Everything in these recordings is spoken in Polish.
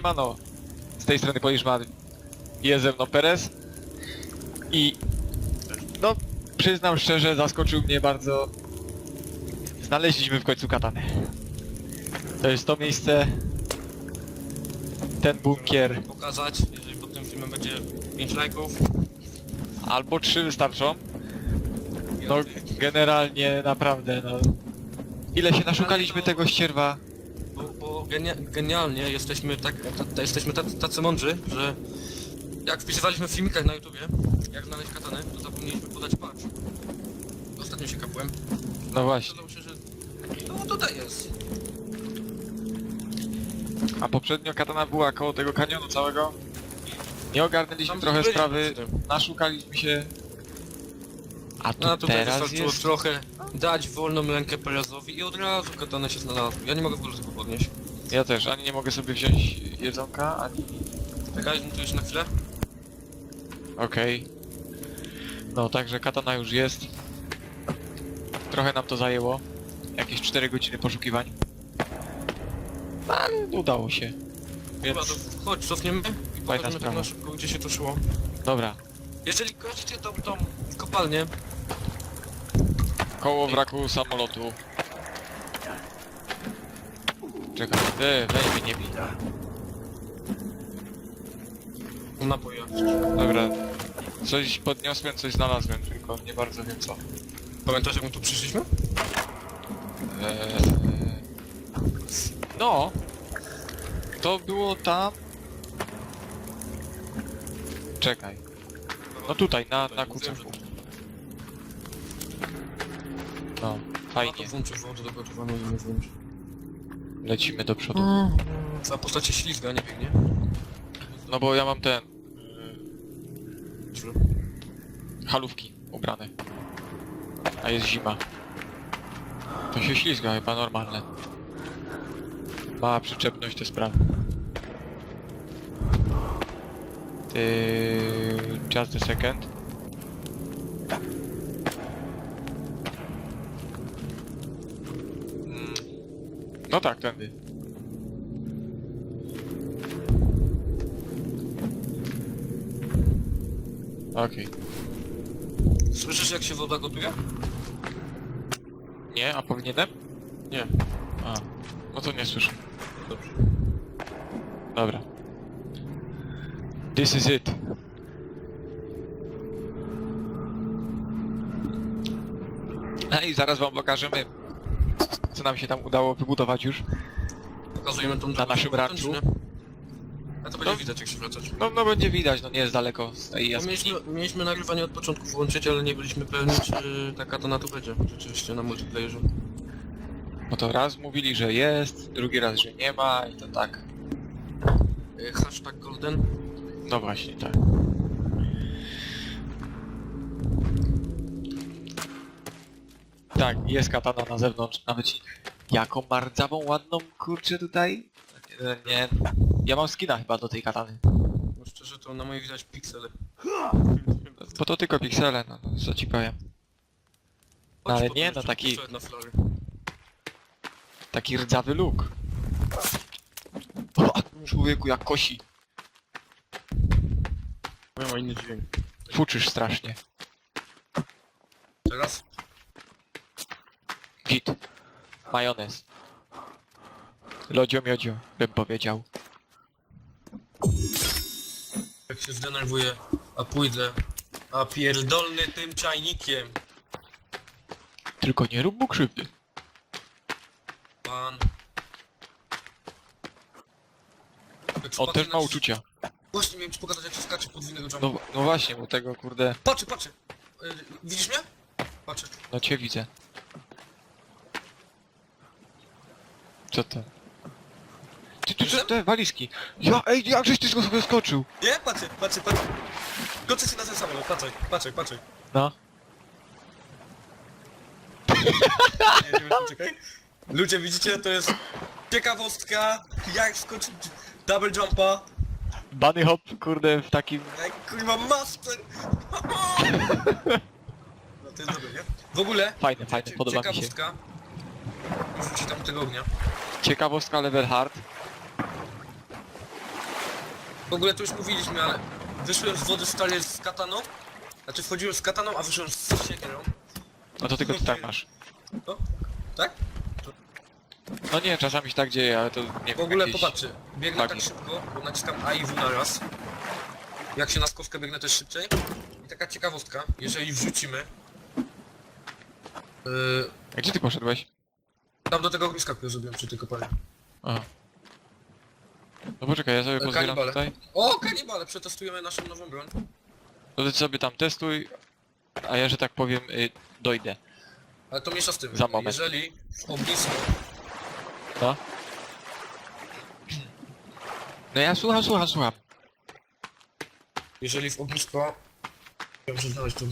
Siemano, z tej strony Poliszman. Jest ze mną Perez. I no, przyznam szczerze, zaskoczył mnie bardzo. Znaleźliśmy w końcu katanę. To jest to miejsce, ten bunkier, pokazać, jeżeli pod tym filmem będzie 5 lajków. albo trzy wystarczą. No, generalnie, naprawdę, no. Ile się naszukaliśmy tego ścierwa? Genia genialnie jesteśmy tak, ta, ta, jesteśmy tacy, mądrzy, że jak wpisywaliśmy w filmikach na YouTubie, jak znaleźć katanę, to zapomnieliśmy podać patch. Ostatnio się kapłem. No właśnie. Się, że no tutaj jest. A poprzednio katana była koło tego kanionu całego. Nie ogarnęliśmy Tam trochę sprawy, naszukaliśmy się. A tu No teraz jest... trochę dać wolną rękę Perezowi i od razu katana się znalazła. Ja nie mogę w ogóle tego podnieść. Ja też, ani nie mogę sobie wziąć jedzonka, ani... Czekaj, tu jeszcze na chwilę. Okej. No, także katana już jest. Trochę nam to zajęło. Jakieś 4 godziny poszukiwań. Ale udało się. Dobra, to chodź, cofniemy i pokażemy tak sprawa. na szybko, gdzie się to szło. Dobra. Jeżeli kojarzycie tą, tą kopalnię, Koło wraku samolotu. Czekaj, ty, weź mnie nie bij. to napoja. Dobra. Coś podniosłem, coś znalazłem, tylko nie bardzo wiem co. Pamiętasz jak my tu przyszliśmy? Eee... No. To było tam. Czekaj. No tutaj, na, na kucyku. No, Fajnie. fajnie. to wodę do gotowania i nie włączy. Lecimy do przodu. Za postać się ślizga, nie biegnie. No bo ja mam ten... Źle. halówki ubrane. A jest zima. To się ślizga chyba normalne. Ma przyczepność te sprawy. Ty... Just a second. No tak, tędy. Okej. Słyszysz jak się woda gotuje? Nie, a powinienem? Nie. A, no to nie słyszę. Dobrze. Dobra. This is it. No i zaraz wam pokażemy, co nam się tam udało wybudować już. Pokazujemy tą drogę naszym ranczu. A to będzie No. widać jak się wracać. No, no będzie widać, no nie jest daleko z tej No, jaskini. mieliśmy, mieliśmy nagrywanie od początku włączyć, ale nie byliśmy pewni, czy ta katana tu będzie. Rzeczywiście na multiplayerze. Bo to raz mówili, że jest, drugi raz, że nie ma i to tak. Y, Hashtag golden. No właśnie, tak. Tak, jest katana na zewnątrz, nawet ci- jaką mardzawą ładną kurczę tutaj. Nie, nie, ja mam skina chyba do tej katany. No szczerze to na moje widać piksele. Bo to tylko piksele, no, no co ci powiem. Chodź, ale nie, no taki- puszczę Na flary. Taki rdzawy look. O, człowieku jak kosi. Moja ma inny dźwięk. Fuczysz strasznie. Teraz? Git. Majonez. Lodzio miodzio, bym powiedział. Jak się zdenerwuję, a pójdę, a pierdolny tym czajnikiem. Tylko nie rób mu krzywdy. Pan. Jak On też ma uczucia. Właśnie miałem ci pokazać jak się skacze podwójnego. No, no właśnie, bo tego kurde... Patrzę, patrzę. Y, Widzisz mnie? Patrzę. No cię widzę. Co to? Ty, ty, ty, te walizki. Ja, ej, jak żeś ty sobie skoczył? Nie? Patrzę, patrzę, patrzę. Koczę się na ten samolot, patrzę, patrzę, patrzę. No. Nie, nie czekaj. Ludzie, widzicie, to jest ciekawostka, jak skoczyć double jumpa. Bunny hop, kurde, w takim... Jak kurwa master. No to jest dobre, nie? W ogóle, Fajne, fajne, podoba mi się. ciekawostka. Wrzuci tam tego ognia. Ciekawostka level hard. W ogóle to już mówiliśmy, ale wyszłem z wody stale z kataną. Znaczy wchodziłem z kataną, a wyszłem z siekierą. No to tylko ty tak masz. No, tak? No nie, czasami się tak dzieje, ale to nie wiem, W ogóle jakieś... popatrzcie, biegnę tak szybko, bo naciskam A i W na raz. Jak się na skowkę biegnę też szybciej. I taka ciekawostka, jeżeli wrzucimy... Yy, A gdzie ty poszedłeś? Tam do tego ogniska, które zrobiłem przy tej kopalni. Aha. No poczekaj, ja sobie E, pozbieram kanibale. tutaj. O, kanibale, przetestujemy naszą nową broń. To ty sobie tam testuj, a ja, że tak powiem, y, dojdę. Ale to mniejsza z tym. Za moment. Jeżeli w ognisko... No. No ja słucham, słucham, słucham. Jeżeli w ognisko... Ja muszę znaleźć to...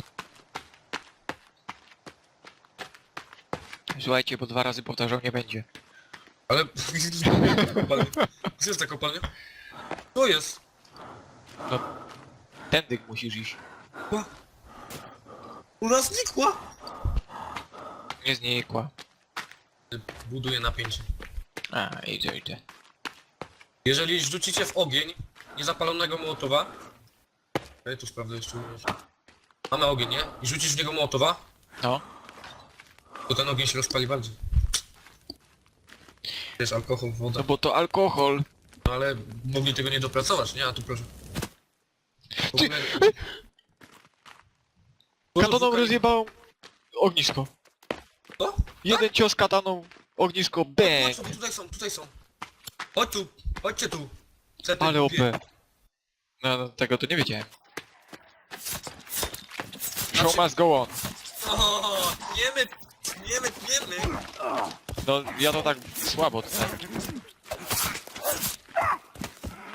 Słuchajcie, bo dwa razy powtarzał nie będzie. Ale... Gdzie jest ta kopalnia? To jest! No, tędy musisz iść. U nas znikła! Nie znikła. Buduje napięcie. A, idę, idę. Jeżeli rzucicie w ogień niezapalonego mołotowa... Ej, tu sprawdzę jeszcze. Mamy ogień, nie? I rzucisz w niego mołotowa, No, to ten ogień się rozpali bardziej. Jest alkohol, woda. no bo to alkohol. No ale mogli tego nie dopracować, nie? A tu proszę. W Ty, ogóle... Kataną Szukaj- rozjebało ognisko. Co? Jeden cios kataną, ognisko, bang. Tutaj są, tutaj są. Chodź tu, chodźcie tu. Cety, Ale OP. No, no, tego to nie wiedziałem. Show Znaczy- must go on. O, niemy, niemy, niemy. No, ja to tak słabo tutaj.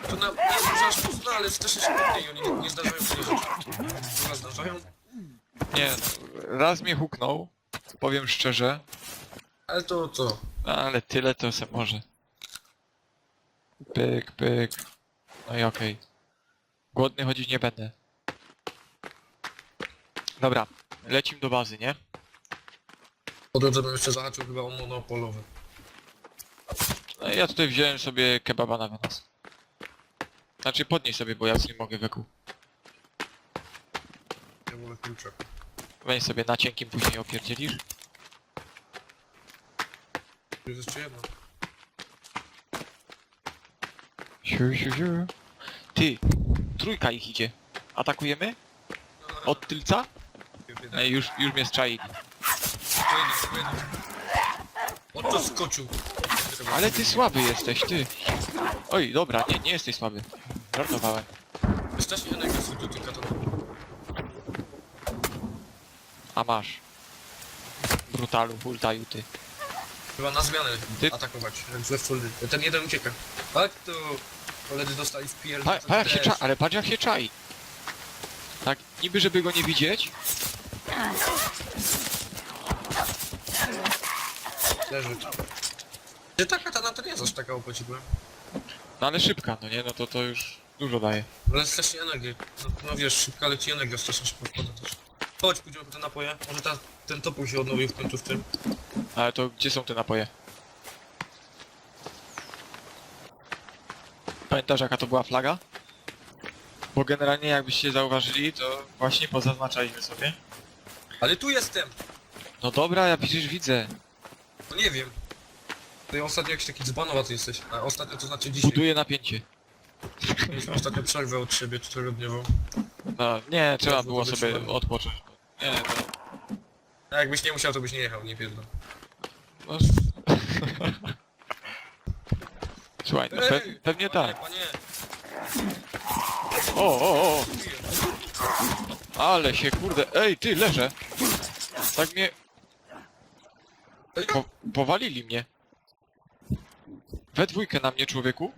To na, nie aż mocno, ale strasznie się pewnie i oni nie, nie zdarzają się rzeczy. Chyba zdarzają, Nie, no, raz mnie huknął, powiem szczerze, ale to co? no, ale tyle to se może. Pyk, pyk. No i okej. Głodny chodzić nie będę. Dobra, lecimy do bazy, nie? Po drodze bym jeszcze zahaczył chyba o monopolowy. No i ja tutaj wziąłem sobie kebaba na wynos. Znaczy podnieś sobie, bo ja już nie mogę weku. Ja wolę kluczek. Weź sobie na cienkim, później opierdzielisz. Tu jest jeszcze jedno. Siu, siu, siu. Ty, trójka ich idzie. Atakujemy? Od tylca? Ej, już, już mnie strzaili. Pojedyncz. On to skoczył. Ale ty słaby jesteś, ty. Oj, dobra, nie, nie jesteś słaby. Żartowałem. Wystarczy energii do tych katonów. A masz. Brutalu, ultaju, ty. Chyba na zmianę Ty- atakować, jak złe fully. Ten jeden ucieka. Tak to koledzy dostali w pier... Pa, pa jak się cza... Ale patrz jak się czai. Tak, niby żeby go nie widzieć. Leży. Czy ta katana to nie jest aż taka opłacibła? No ale szybka, no nie, no to to już dużo daje. Ale strasznie energii. No, no wiesz, szybka leci energia, strasznie szybko wpada też. Chodź, pójdziemy po te napoje. Może ta, ten topór się odnowił w końcu w tym. Ale to gdzie są te napoje? Pamiętasz jaka to była flaga? Bo generalnie jakbyście zauważyli, to właśnie pozaznaczaliśmy sobie. Ale tu jestem! No dobra, ja przecież widzę. No nie wiem. Ty ostatnio jakiś taki dzbanowaty jesteś. A ostatnio to znaczy dzisiaj. Buduję napięcie. Mieliśmy ostatnio przerwę od siebie czterodniową. No, nie, trzeba było sobie wytrzymałem. odpocząć. Nie, no, A jakbyś nie musiał, to byś nie jechał, nie pierdol. no... Słuchaj, no pe pewnie panie, tak. Panie, O, o, o, ale się kurde, ej, ty, leżę. Tak mnie, Ej, po powalili mnie. We dwójkę na mnie, człowieku.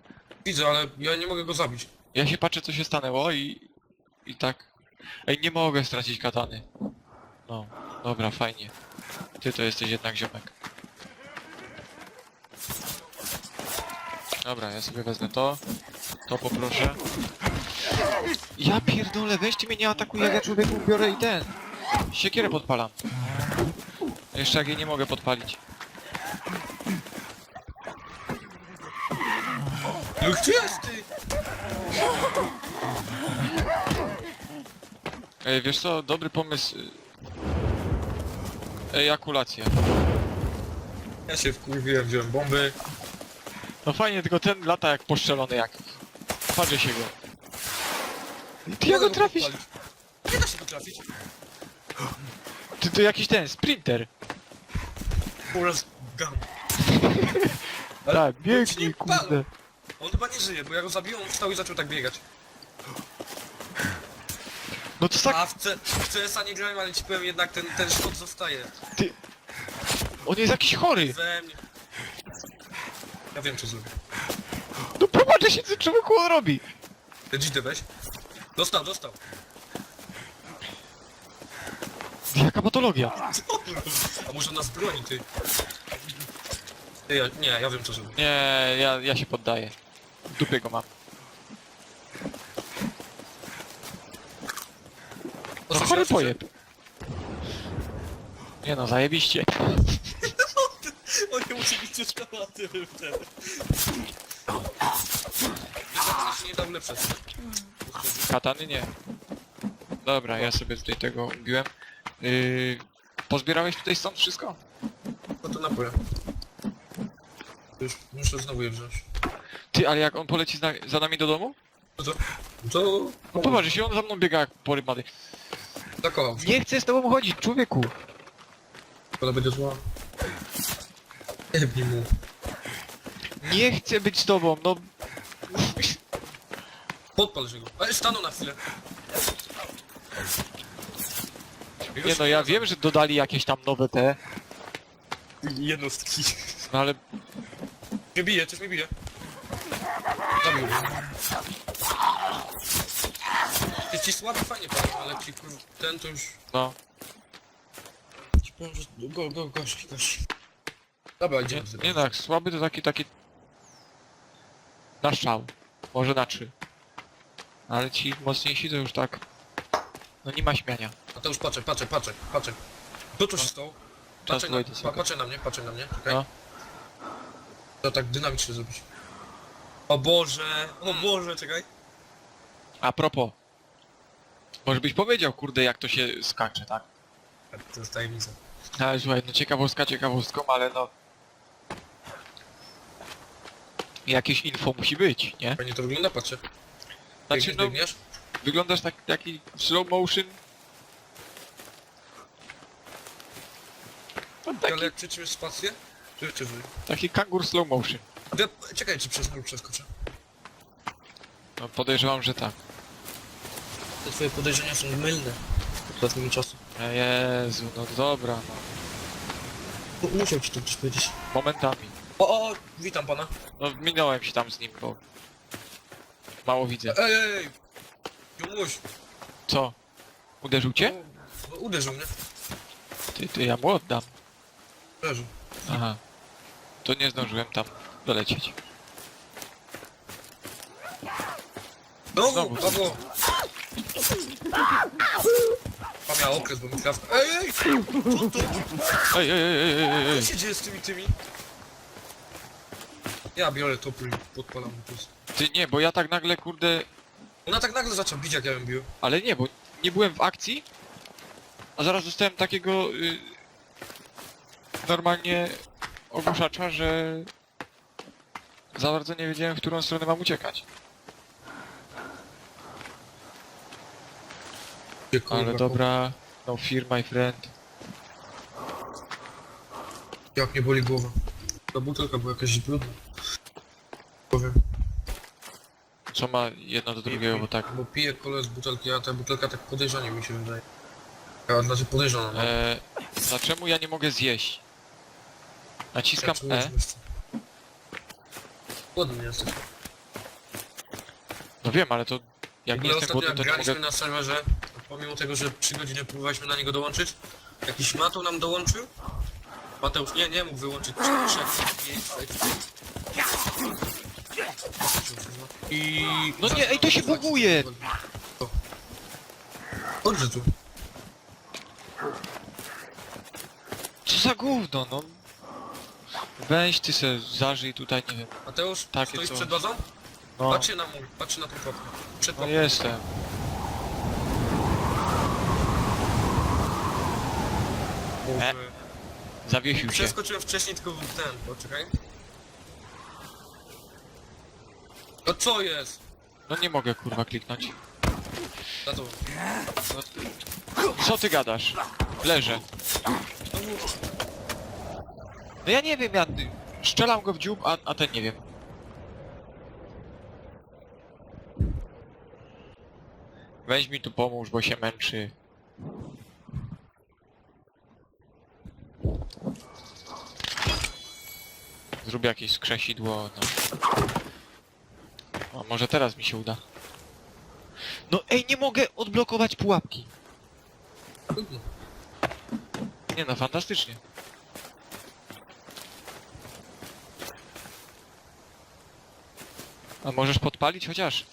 Widzę, ale ja nie mogę go zabić. Ja się patrzę, co się stanęło i... I tak... Ej, nie mogę stracić katany. No, dobra, fajnie. Ty to jesteś jednak ziomek. Dobra, ja sobie wezmę to. To poproszę. Ja pierdolę, weźcie mnie nie atakuje, jak ja człowieku biorę i ten. Siekierę podpalam. Jeszcze jak jej nie mogę podpalić. No gdzie jest ty? Ej, wiesz co, dobry pomysł... Ejakulacja. Ja się wkurwiłem, wziąłem bomby. No fajnie, tylko ten lata jak poszczelony jakiś. Patrzę się go. Ty jak go trafić? Nie da się go trafić. Ty to jakiś ten, sprinter. Oraz gam. Ale Tak, on się biegnij kurde. Nie żyje, bo ja go zabiłem, on wstał i zaczął tak biegać. No to tak, A w, C w CS-a nie grałem, ale ci powiem jednak ten, ten szkod zostaje. ty... On jest jakiś chory. We mnie. Ja wiem co zrobię. No popatrzę się, co człowieku on robi. Ten dzidę weź. Dostał, dostał. Jaka patologia. A może nas broni, ty? Ty, ja, nie, ja wiem co zrobię. Nie, ja, ja się poddaję. W dupie go mam. No chory pojeb. Nie no, zajebiście. On nie musi być ciężkowaty wtedy. Wiesz, się nie da ulepszać. Katany nie. Dobra, ja sobie tutaj tego ubiłem. Yy, pozbierałeś tutaj stąd wszystko? No to napoję. Już muszę znowu je wziąć. Ty, ale jak on poleci za, za nami do domu? No to... To... No popatrz, jeśli on za mną biega jak porybany. Się. Nie chcę z tobą chodzić, człowieku! Ona będzie zła. Nie bnij mu. Nie chcę być z tobą, no... Podpal się go. Ale stanął na chwilę. Już Nie no, ja wiem, że dodali jakieś tam nowe te, Jednostki. no ale... Mnie bije, coś mnie bije. Zabił mnie. Ty ci słaby fajnie pan, ale ci kur... ten to już... no... Ci powiem, że... Go, go, gość, gość. Dobra, Nie, idziemy. nie no, jak słaby to taki, taki... Na szał. Może na trzy. Ale ci mocniejsi to już tak... No nie ma śmiania. A to już patrzę, patrzę, patrzę, patrzę. Tu się stało? Czas Patrzę na, dojdzie pa, patrzę na mnie, patrzę na mnie. Czekaj. No. To tak dynamicznie zrobić. O Boże, o Boże, czekaj. A propos. Może byś powiedział, kurde, jak to się skacze, tak? To jest tajemnica. Ale słuchaj, no ciekawostka ciekawostką, ale no... Jakieś info musi być, nie? Fajnie to wygląda, patrzę. Znaczy, no, biegniesz? wyglądasz tak, taki slow motion. No, taki, Ale jak przytrzymujesz spację, czy wy? taki kangur slow motion. Czekaj, czy przez mur przeskoczę. No podejrzewam, że tak. Te twoje podejrzenia są mylne. W ostatnim czasu. E, Jezu, no dobra, no. Musiał ci to coś powiedzieć. Momentami. O, o, witam pana. No minąłem się tam z nim, bo... Mało widzę. Ej, ej, ej. Jumuś. Co? Uderzył cię? No, uderzył mnie. Ty, ty, ja mu oddam. Uderzył. Aha. To nie zdążyłem tam dolecieć. No, Znowu. brawo. Pan miał okres, bo mi krawka. Ej, ej! Co to? Ej, ej, ej, ej, ej, ej. Co się dzieje z tymi tymi? Ja biorę topór i podpalam po prostu. Ty nie, bo ja tak nagle, kurde... Ona tak nagle zaczęła bić, jak ja ją bił. Ale nie, bo nie byłem w akcji, a zaraz dostałem takiego... Y... Normalnie ogłuszacza, że... Za bardzo nie wiedziałem, w którą stronę mam uciekać. Ale dobra... No fear, my friend. Jak mnie boli głowa. Ta butelka była jakaś brudna. Powiem. Co ma jedno do drugiego, bo tak... Bo piję kolę z butelki, a ta butelka tak podejrzanie mi się wydaje. A znaczy podejrzana, no. E, a czemu ja nie mogę zjeść? Naciskam Ja E. czuję, że- Głodny jesteś. No wiem, ale to jak nie ogóle jestem ostatnio głodny, jak to nie graliśmy mogę... na serwerze, pomimo tego, że 3 godziny próbowaliśmy na niego dołączyć, jakiś Matą nam dołączył. Mateusz nie, nie mógł wyłączyć trzech. I... No nie, ej, to się buguje! Chodźże tu. Co za gówno, no. Weź ty se zażyj tutaj, nie wiem. Mateusz, Takie stoisz coś. przed bazą? No, Patrzcie na mój, patrzcie na ten pokój. Przed no jestem. Boże. Zawiesił się. Przeskoczyłem wcześniej tylko w ten, poczekaj. No co jest? No nie mogę kurwa kliknąć. Na to. Co ty gadasz? Leżę. No ja nie wiem, ja strzelam go w dziób, a, a ten nie wiem. Weź mi tu pomóż, bo się męczy. Zrób jakieś skrzesidło, no. A może teraz mi się uda. No ej, nie mogę odblokować pułapki. Nie no, fantastycznie. A możesz podpalić chociaż?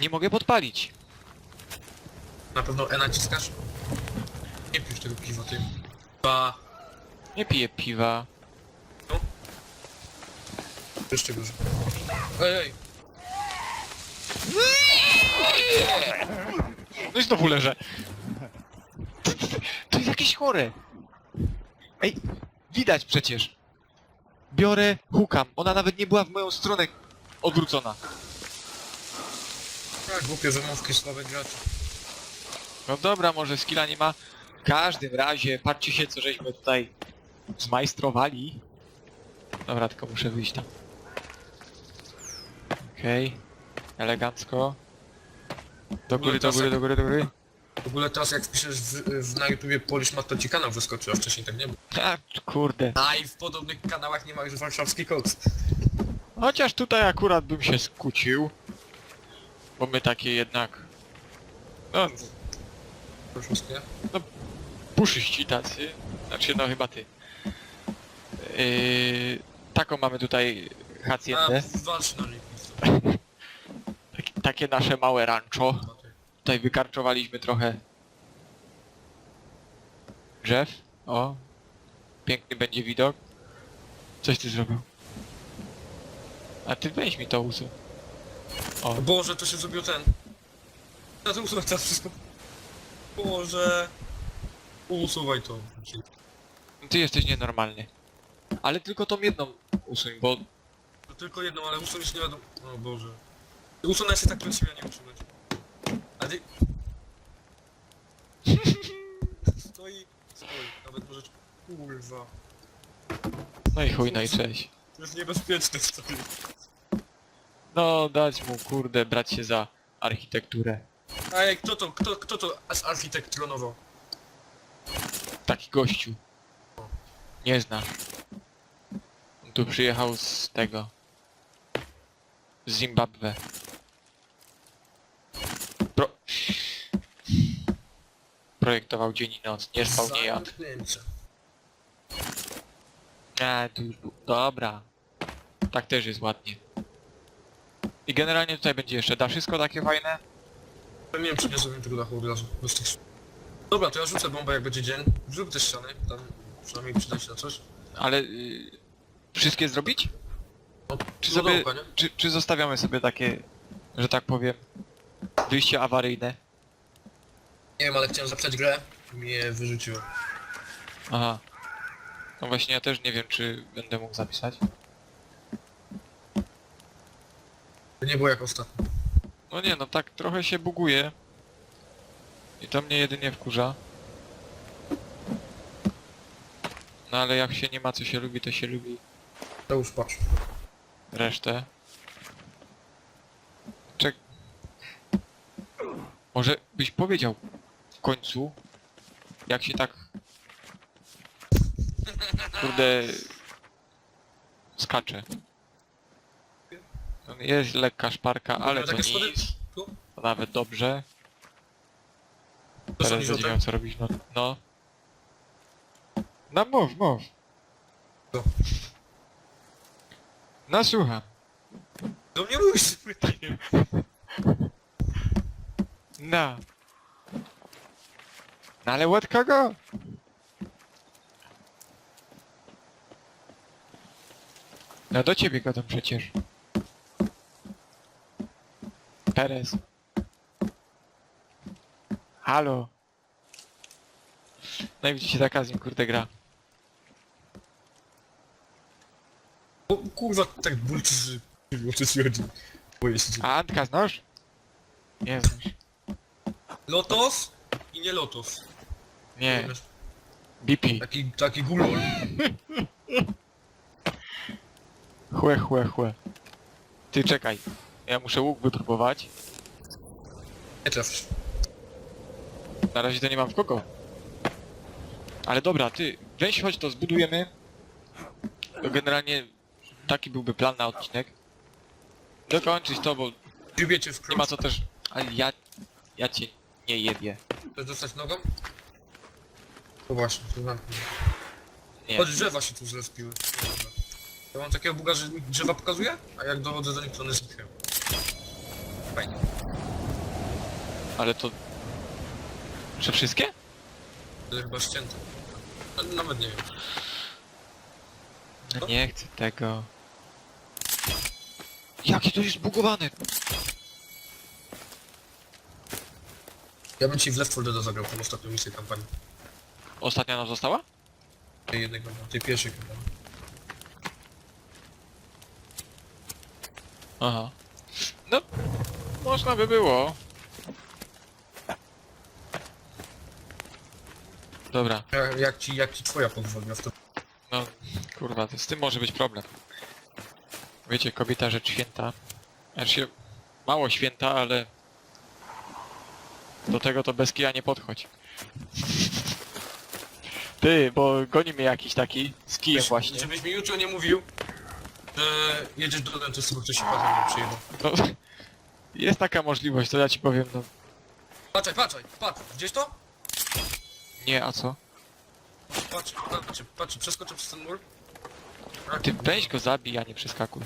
Nie mogę podpalić. Na pewno E naciskasz? Nie pisz tego piwa, ty. Ba. Nie piję piwa. Jeszcze gorzej. Ej, ej. No i znowu leżę. To jest jakieś chore. Ej, widać przecież. Biorę, hukam. Ona nawet nie była w moją stronę odwrócona. Tak, głupie wymówki, słabe gracze. No dobra, może skilla nie ma. W każdym razie, patrzcie się, co żeśmy tutaj zmajstrowali. Dobra, tylko muszę wyjść tam. Okej. Elegancko. Do góry, do góry, do góry, do góry. W ogóle teraz jak wpiszesz w, w, na YouTubie Polish Mat, to ci kanał wyskoczy, a wcześniej tak nie było. A, kurde. A i w podobnych kanałach nie ma już warszawski koc. Chociaż tutaj akurat bym się skucił. Bo my takie jednak... No, Warszawskie? puszyści tacy. Znaczy, no chyba ty. Yy, taką mamy tutaj A, haciendę. walcz na. Tak, takie nasze małe rancho. Tutaj wykarczowaliśmy trochę drzew. O. Piękny będzie widok. Coś ty zrobił. A ty weź mi to usu. O. Boże, to się zrobił ten. Ja to usuwaj teraz wszystko. Boże. Usuwaj to. Ty jesteś nienormalny. Ale tylko tą jedną usuń, bo... To tylko jedną, ale usuniesz nie wiadomo. O Boże. Usunę się tak prosił, a nie usunąć. A. Stoi... Stoi. Nawet może... Kurwa. No i chuj, no i cześć. To jest niebezpieczne stoi. No, dać mu, kurde, brać się za architekturę. Ej, kto to, kto, kto to z architekt tronował? Taki gościu. Nie znasz. On tu przyjechał z tego. Z Zimbabwe. Pro... Projektował dzień i noc. Nie spał, nie jadł. Zamknięcie. Nie, tu już był. Dobra. Tak też jest ładnie. I generalnie tutaj będzie jeszcze daszysko takie fajne. Ja nie wiem, czy nie zrobię tego dachu od razu. Bez tych... Dobra, to ja rzucę bombę jak będzie dzień. Zrób te ściany, tam przynajmniej przyda się na coś. Ale... y, wszystkie zrobić? No, Czy sobie... nie? Czy, czy zostawiamy sobie takie, że tak powiem, wyjście awaryjne? Nie wiem, ale chciałem zapisać grę mnie wyrzuciło. Aha. No właśnie ja też nie wiem, czy będę mógł zapisać. To nie było jak ostatnio. No nie, no tak trochę się buguje. I to mnie jedynie wkurza. No ale jak się nie ma co się lubi, to się lubi To już patrz. resztę. Może byś powiedział w końcu, jak się tak... Kurde... Skacze. No, Jest lekka szparka, ale to nic. To nawet dobrze. Teraz będzie miał co robić, no. No, no mów, mów. No słucham. Do mnie mówisz! No. No ale od kogo? No do ciebie gadam przecież. Perez. Halo. No i widzicie, taka z nim kurde gra. O, kurwa, tak bulczy, że... O co ci? Boję się. A Antka znasz? Nie znasz. Lotos i nie Lotos. Nie? BP. Taki, taki gulol. Chłe, chłe, chłe. Ty czekaj. Ja muszę łuk wypróbować. Nie trafisz. Na razie to nie mam w kogo. Ale dobra, ty, weź chodź to zbudujemy. To generalnie taki byłby plan na odcinek. Dokończyć to, bo Lubię cię w nie ma co też... Ale ja... Ja cię nie jebię. Chcesz dostać nogą? No właśnie, to znam. Nie. Choć drzewa się tu zlespiły. Ja mam takiego buga, że mi drzewa pokazuje, a jak dochodzę do nich, to one znikają. Fajnie. Ale to... Że wszystkie? To chyba ścięte. Ale Nawet nie wiem. No nie chcę tego. Jakie to jest zbugowane? Ja bym ci w Left 4 Dead zagrał tą ostatnią misję kampanii. Ostatnia nam została? Tej jednej kampanii, tej pierwszej kampanii. Aha. No, można by było. Dobra, Jak, jak ci, jak ci twoja pozwoliła w to? no kurwa, to z tym może być problem. Wiecie, kobieta rzecz święta. Znaczy, mało święta, ale do tego to bez kija nie podchodź. Ty, bo goni mnie jakiś taki z kijem właśnie. Żebyś mi jutro nie mówił, że jedziesz do dentysty, bo ktoś się patem nie przyjechał. No, jest taka możliwość, to ja ci powiem, no Patrzaj, patrzaj, patrz, gdzieś to? nie, a co? Patrz, patrz, patrz, przeskoczę przez ten mur. Tak, Ty weź go zabij, a nie przeskakuj.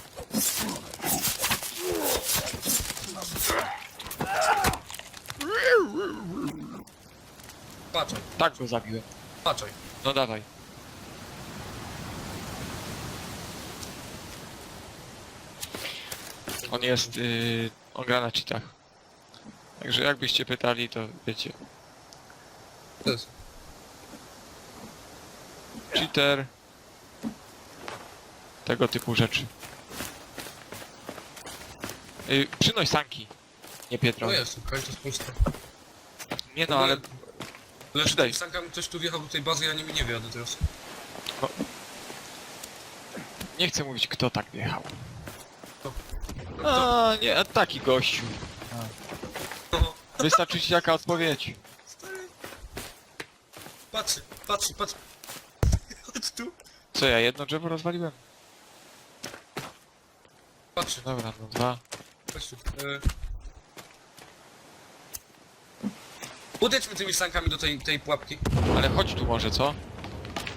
Patrzaj, Tak go zabiłem. patrzaj. No dawaj. On jest, yy, on gra na cheatach. Także jakbyście pytali, to wiecie. To jest. Cheater. Tego typu rzeczy. Yy, przynoś sanki. Nie Pietro. No jest, okej, to jest puste. Nie no, ale Lecz tymi sankami ktoś tu wjechał do tej bazy, ja nimi nie wyjadę teraz. nie chcę mówić kto tak wjechał. A nie, a taki gościu. No, Wystarczy ci jaka odpowiedź. stary. Patrz, patrz, patrz. Chodź tu. Co ja jedno drzewo rozwaliłem? Patrz, Dobra, no dwa. chodź tu. E... Udejdźmy tymi sankami do tej, tej pułapki. Ale chodź tu może, co?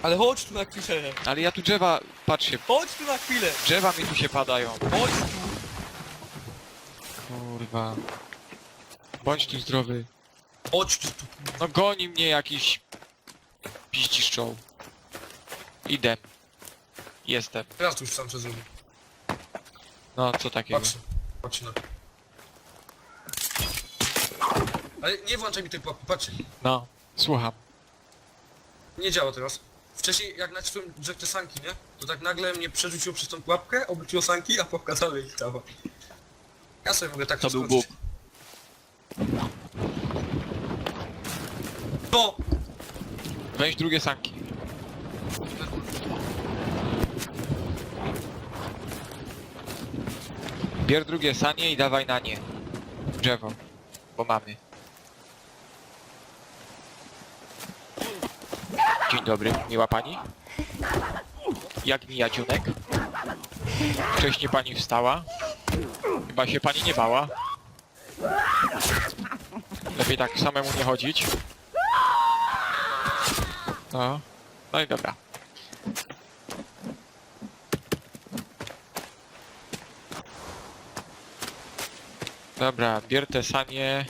Ale chodź tu na chwilę. Ale ja tu drzewa, patrzcie, Chodź tu na chwilę. drzewa mi tu się padają. Chodź tu. Kurwa. Bądź tu zdrowy. Chodź tu. tu. No goni mnie jakiś... Piździszczoł. Idę. Jestem. Teraz tu już sam przez zrobię. No, co takiego? Patrz. Patrz na to. Ale nie włączaj mi tej pułapki, patrz. No, słucham. Nie działa teraz. Wcześniej jak nacisłem że te sanki, nie? To tak nagle mnie przerzuciło przez tą pułapkę, obróciło sanki, a pułapka dalej stała. Ja sobie mogę tak To był przeskoczyć. No! Weź drugie sanki. Bier drugie sanie i dawaj na nie. Drzewo. Bo mamy. Dzień dobry, miła pani. Jak mija dziunek? Wcześniej pani wstała? Chyba się pani nie bała? Lepiej tak samemu nie chodzić. No. No i dobra. Dobra, bier te sanie.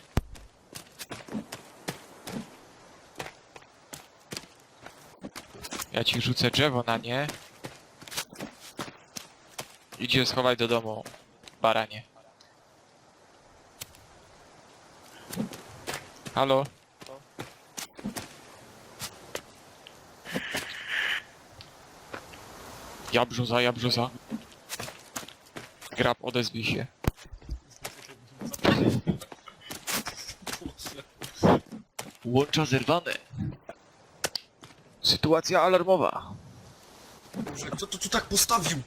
Ja ci rzucę drzewo na nie. Idzie schować do domu, baranie. Halo? Jabrzoza, jabrzoza. Grab, odezwij się. Łącza zerwane. Sytuacja alarmowa. Boże, kto to tu tak postawił?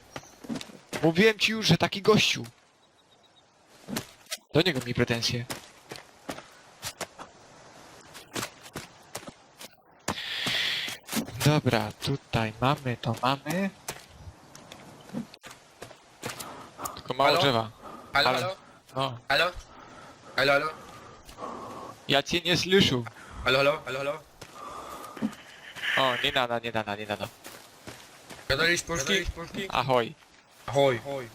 Mówiłem ci już, że taki gościu. Do niego mi pretensje. Dobra, tutaj mamy, to mamy. Tylko mało Halo? drzewa. Halo, Ale- halo? No, Halo? Halo, halo? ja cię nie słyszę. Halo, halo, halo, halo? O, nie nada, nie nada, nie nada. Gadaliś polski? polski? Ahoj. Ahoj. Ahoj.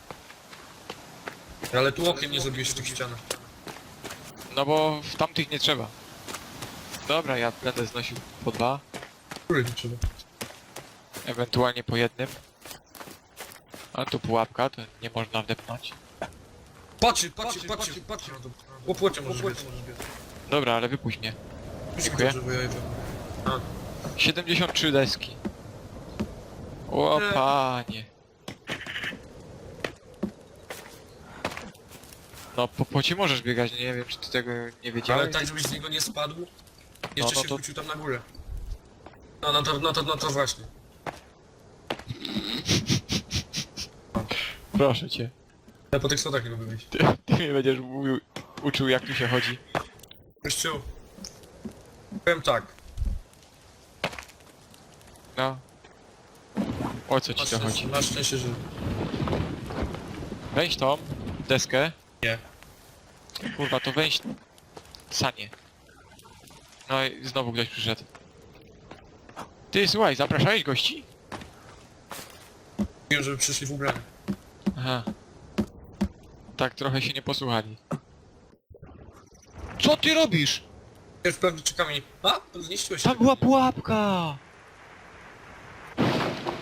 Ale tu okien nie zrobiłeś w tych ścianach. No bo w tamtych nie trzeba. Dobra, ja będę znosił po dwa, Który nie trzeba? ewentualnie po jednym. A tu pułapka, to nie można wdepnąć. Patrzy, patrzy, patrzy, patrzy. Po płocie możesz biec. Dobra, ale wypuść mnie. Dziękuję. A, 73 deski. O panie. No po płocie możesz biegać, nie wiem czy ty tego nie ale wiedziałeś. tak, żebyś z niego nie spadł. Jeszcze no się to- wrócił tam na górę. No, no to, no to, no to właśnie. Proszę cię. Ja po tych schodach nie lubię wyjść. Ty, ty mnie będziesz mówił, uczył jak tu się chodzi. Gościu. Powiem tak. No. O co ci to chodzi? masz szczęście, że... Weź tą deskę. Nie. Kurwa, to weź sanie. No i znowu ktoś przyszedł. Ty, słuchaj, zapraszałeś gości? Wiem, żeby przyszli w ubraniu. Aha. Tak trochę się nie posłuchali. Co ty robisz? Już pewnie czekami. A, zniszczyłeś Tam była pułapka!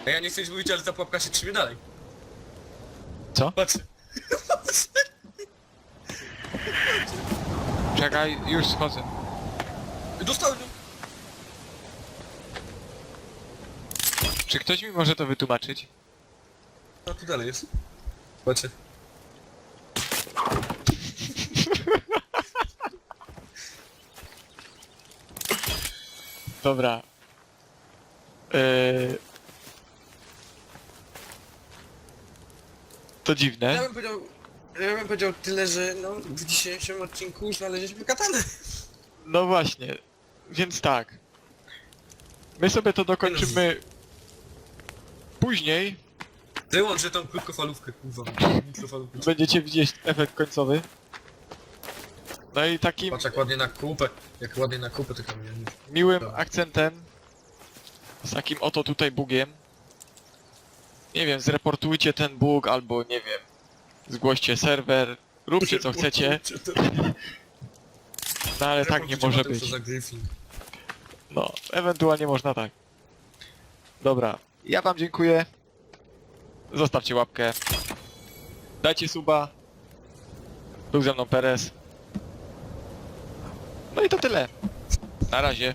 A ja nie chcę nic mówić, ale ta pułapka się trzymie dalej. Co? Patrz. Czekaj, już schodzę. Dostałem. Czy ktoś mi może to wytłumaczyć? A tu dalej jest. Patrzcie. Dobra. Eee... To Ja dziwne. bym powiedział... Ja bym powiedział tyle, że no w dzisiejszym odcinku znaleźliśmy katanę. No właśnie. Więc tak. My sobie to dokończymy później. Wyłączę tą krótkofalówkę, kurwa. Mikrofalówkę. Będziecie widzieć efekt końcowy. No i takim Patrz jak ładnie na kupę. Jak ładnie na kupę to kamieni. miłym akcentem, z takim oto tutaj bugiem. Nie wiem, zreportujcie ten bug albo nie wiem, zgłoście serwer, róbcie co chcecie, no ale tak nie może być. No, ewentualnie można tak. Dobra, ja wam dziękuję. Zostawcie łapkę. Dajcie suba. Był ze mną Perez. No i to tyle. Na razie.